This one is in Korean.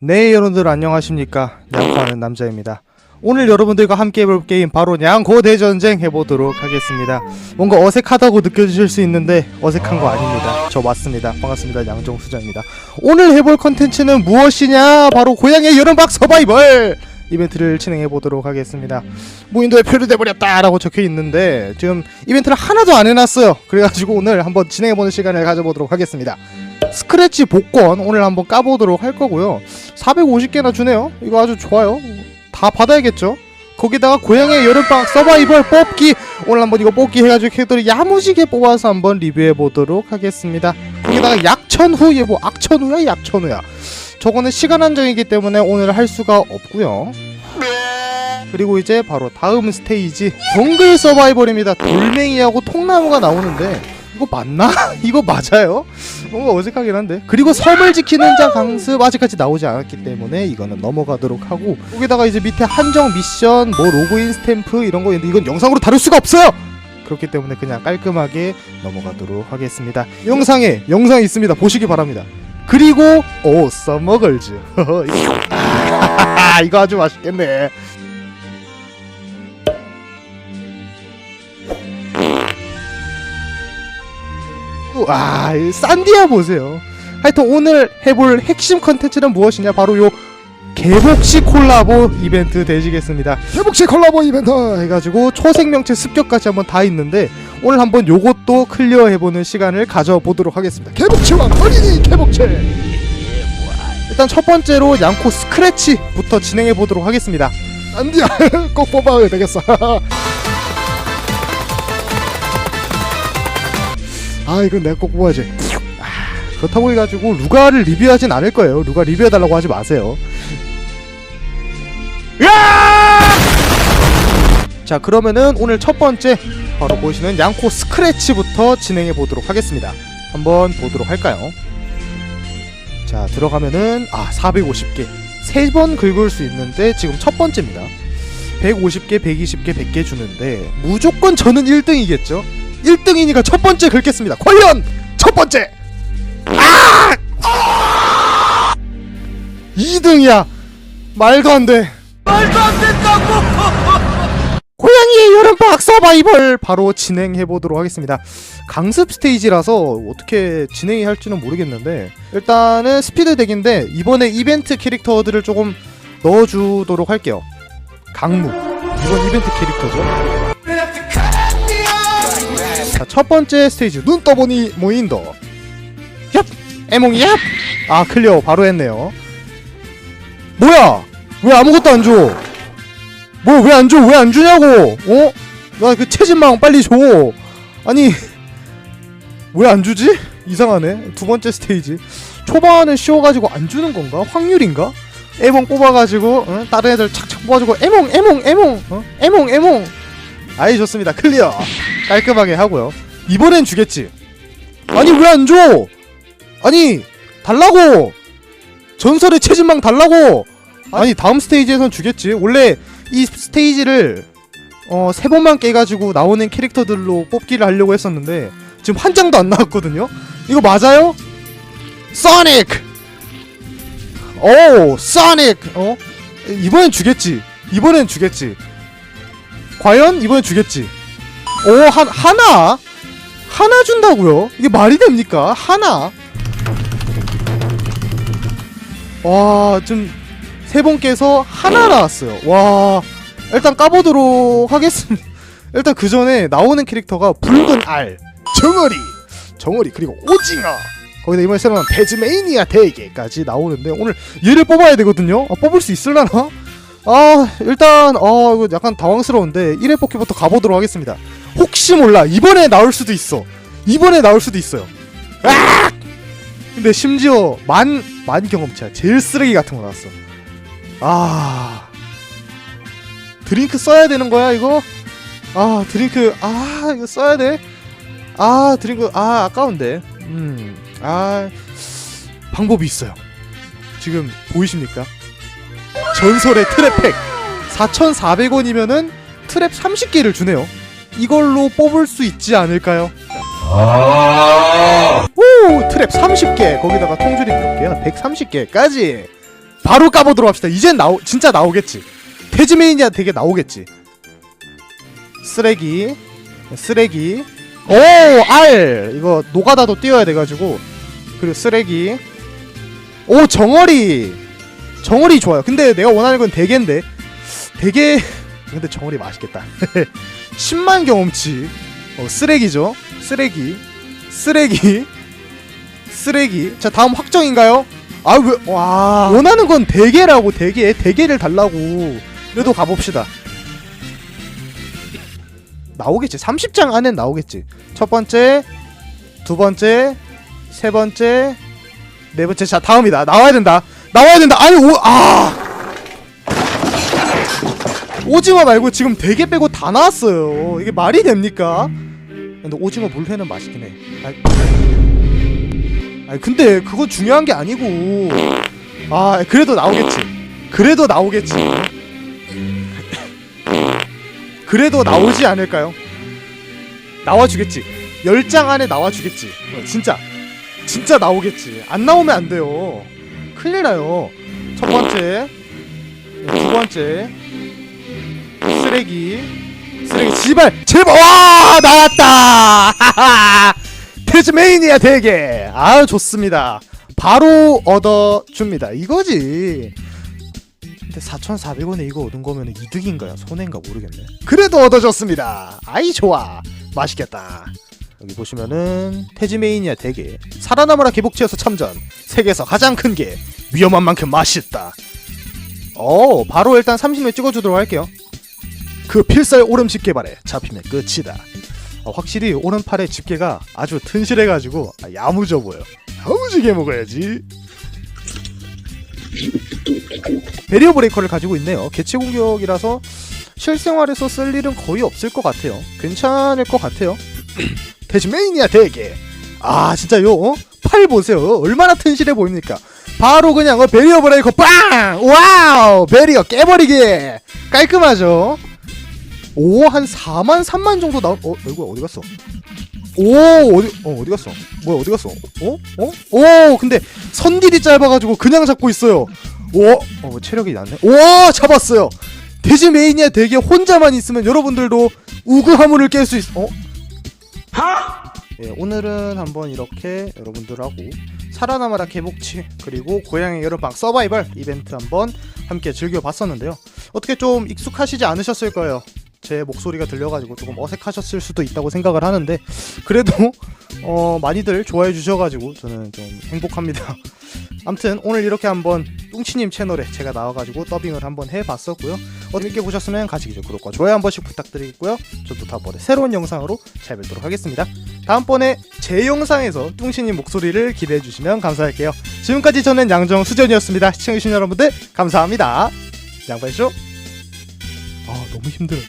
네 여러분들 안녕하십니까? 양파하는 남자입니다. 오늘 여러분들과 함께 해볼 게임 바로 양고 대전쟁 해보도록 하겠습니다. 뭔가 어색하다고 느껴지실 수 있는데 어색한 거 아닙니다. 저 맞습니다. 반갑습니다. 양정수장입니다. 오늘 해볼 컨텐츠는 무엇이냐? 바로 고향의 여름박 서바이벌 이벤트를 진행해 보도록 하겠습니다. 무인도에 표류돼버렸다 라고 적혀 있는데 지금 이벤트를 하나도 안 해놨어요. 그래가지고 오늘 한번 진행해 보는 시간을 가져보도록 하겠습니다 스크래치 복권 오늘 한번 까보도록 할 거고요. 450개나 주네요. 이거 아주 좋아요. 다 받아야겠죠? 거기다가 고향의 여름방학 서바이벌 뽑기. 오늘 한번 이거 뽑기 해가지고 캐릭터를 야무지게 뽑아서 한번 리뷰해 보도록 하겠습니다. 거기다가 약천후 예보 악천후야 약천후야? 저거는 시간 한정이기 때문에 오늘 할 수가 없고요. 그리고 이제 바로 다음 스테이지. 정글 서바이벌입니다. 돌멩이하고 통나무가 나오는데 이거 맞나? 이거 맞아요? 뭔가 어색하긴 한데. 그리고 섬을 지키는 자 강습 아직까지 나오지 않았기 때문에 이거는 넘어가도록 하고 거기다가 이제 밑에 한정 미션 뭐 로그인 스탬프 이런 거 있는데 이건 영상으로 다룰 수가 없어요! 그렇기 때문에 그냥 깔끔하게 넘어가도록 하겠습니다. 영상에 영상이 있습니다. 보시기 바랍니다. 그리고 오 써머걸즈. 아, 이거 아주 맛있겠네 와, 이 산디아 보세요. 하여튼 오늘 해볼 핵심 컨텐츠는 무엇이냐? 바로 요 개복시 콜라보 이벤트 되시겠습니다. 개복시 콜라보 이벤트 해가지고 초생명체 습격까지 한번 다 있는데 오늘 한번 요것도 클리어 해보는 시간을 가져보도록 하겠습니다. 개복치와 어린이 개복치. 일단 첫 번째로 양코 스크래치부터 진행해 보도록 하겠습니다. 산디아 꼭 뽑아야 되겠어. 아 이건 내가 꼭 뽑아야지. 아, 그렇다고 해가지고 루가를 리뷰하진 않을 거예요. 루가 리뷰해달라고 하지 마세요. 자 그러면은 오늘 첫 번째 바로 보시는 양코 스크래치부터 진행해 보도록 하겠습니다. 한번 보도록 할까요? 자 들어가면은 아 450개. 세 번 긁을 수 있는데 지금 첫 번째입니다. 150개 120개 100개 주는데 무조건 저는 1등이겠죠 1등이니까 첫 번째 긁겠습니다. 과연 첫 번째. 아! 2등이야. 말도 안 돼. 말도 안 된다고. 고양이의 여름방학 서바이벌 바로 진행해 보도록 하겠습니다. 강습 스테이지라서 어떻게 진행이 할지는 모르겠는데 일단은 스피드 덱인데 이번에 이벤트 캐릭터들을 조금 넣어주도록 할게요. 강무 이번 이벤트 캐릭터죠. 자, 첫 번째 스테이지 눈 떠보니 모인도 얍! 에몽이 얍! 아 클리어 바로 했네요 뭐야 왜 아무것도 안 줘? 뭐야 왜 안 줘? 왜 안 주냐고 어? 나그 채진망 빨리 줘 아니 왜 안 주지? 이상하네 두 번째 스테이지 초반은 쉬워가지고 안 주는 건가? 확률인가? 에몽 뽑아가지고 어? 다른 애들 착착 뽑아주고 에몽 에몽 에몽 어? 에몽 에몽 아이 좋습니다 클리어 깔끔하게 하고요. 이번엔 주겠지. 아니 왜 안 줘? 아니 달라고! 전설의 체진망 달라고! 아니 다음 스테이지에선 주겠지. 원래 이 스테이지를 어 세 번만 깨가지고 나오는 캐릭터들로 뽑기를 하려고 했었는데 지금 한 장도 안 나왔거든요? 이거 맞아요? 소닉 오 소닉 어? 이번엔 주겠지. 이번엔 주겠지. 과연 이번엔 주겠지 오 한, 하나? 하나 준다고요? 이게 말이 됩니까? 하나? 와좀 세 분께서 하나 나왔어요. 와 일단 까보도록 하겠습니다. 일단 그 전에 나오는 캐릭터가 붉은 알 정어리 정어리 그리고 오징어. 거기다 이번에 새로 나온 데즈메이니아 대게까지 나오는데 오늘 얘를 뽑아야 되거든요. 아, 뽑을 수 있을라나? 아 일단 어 이거 약간 당황스러운데 1회 뽑기부터 가보도록 하겠습니다 혹시 몰라. 이번에 나올 수도 있어. 이번에 나올 수도 있어요. 아! 근데 심지어 만, 만 경험치야. 제일 쓰레기 같은 거 나왔어. 아. 드링크 써야 되는 거야 이거? 아 드링크 아 이거 써야 돼 아 드링크 아 아까운데. 음아 방법이 있어요. 지금 보이십니까? 전설의 트랩팩. 4,400원이면은 트랩 30개를 주네요. 이걸로 뽑을 수 있지 않을까요? 오 트랩 30개 거기다가 통조림 몇 개야? 130개까지 바로 까보도록 합시다. 이젠 나오 진짜 나오겠지. 태즈메이니아 되게 나오겠지. 쓰레기, 쓰레기. 오, 알. 이거 노가다도 띄워야 돼가지고. 그리고 쓰레기. 오, 정어리. 정어리 좋아요. 근데 내가 원하는 건 대게인데. 대게. 근데 정어리 맛있겠다. 10만 경험치. 어, 쓰레기죠. 쓰레기. 쓰레기. 쓰레기. 자, 다음 확정인가요? 아, 왜, 와. 원하는 건 대게라고, 대게. 대게를 달라고. 그래도 가봅시다. 나오겠지. 30장 안엔 나오겠지. 첫 번째, 두 번째, 세 번째, 네 번째. 자, 다음이다. 나와야 된다. 나와야 된다. 아니, 오, 아. 오징어 말고 지금 대게 빼고 다 나왔어요. 이게 말이 됩니까? 근데 오징어 물회는 맛있긴 해. 아이, 아니 근데 그거 중요한 게 아니고. 아 그래도 나오겠지. 그래도 나오겠지. 그래도 나오지 않을까요? 나와주겠지. 10장 안에 나와주겠지. 어, 진짜. 진짜 나오겠지. 안 나오면 안 돼요. 큰일 나요. 첫 번째. 두 번째. 쓰레기. 쓰레기. 제발! 제발! 와! 나왔다! 테즈메이니아 대게! 아 좋습니다. 바로 얻어줍니다. 이거지. 근데 4,400원에 이거 얻은 거면 이득인가요? 손해인가 모르겠네. 그래도 얻어줬습니다. 아이 좋아. 맛있겠다. 여기 보시면은 테즈메이니아 대게 살아남으라 개복치에서 참전 세계에서 가장 큰 게 위험한 만큼 맛있다. 어 바로 일단 30회 찍어주도록 할게요. 그 필살 오름집 개발에 잡히면 끝이다. 어, 확실히 오른팔의 집게가 아주 튼실해가지고 아, 야무져 보여. 야무지게 먹어야지. 베리어 브레이커를 가지고 있네요. 개체 공격이라서 실생활에서 쓸 일은 거의 없을 것 같아요. 괜찮을 것 같아요. 대지메이니아 대게. 아 진짜 요? 어? 팔 보세요. 얼마나 튼실해 보입니까? 바로 그냥 어, 베리어 브레이커 빵! 와우! 베리어 깨버리게! 깔끔하죠? 오, 한 4만, 3만 정도 나올, 어, 이거 어디 갔어? 오, 어디, 어, 어디 갔어? 뭐야, 어디 갔어? 어? 어? 오, 근데 선딜이 짧아가지고 그냥 잡고 있어요. 오, 어, 체력이 낮네. 오, 잡았어요. 돼지 메이니아 되게 혼자만 있으면 여러분들도 우그 하물을 깰 수 있, 어? 예, 오늘은 한번 이렇게 여러분들하고 살아남아라 개복치 그리고 고양이 여름방 서바이벌 이벤트 한번 함께 즐겨봤었는데요. 어떻게 좀 익숙하시지 않으셨을 거예요. 제 목소리가 들려가지고 조금 어색하셨을 수도 있다고 생각을 하는데 그래도 어, 많이들 좋아해 주셔가지고 저는 좀 행복합니다. 아무튼 오늘 이렇게 한번 뚱치님 채널에 제가 나와가지고 더빙을 한번 해봤었고요. 어떻게 보셨으면 같이 기죠 구독과 좋아요 한 번씩 부탁드리고요. 저도 다음번에 새로운 영상으로 찾아뵙도록 하겠습니다. 다음번에 제 영상에서 뚱치님 목소리를 기대해 주시면 감사할게요. 지금까지 저는 양정 수전이었습니다. 시청해주신 여러분들 감사합니다. 양발쇼. 아 너무 힘들어.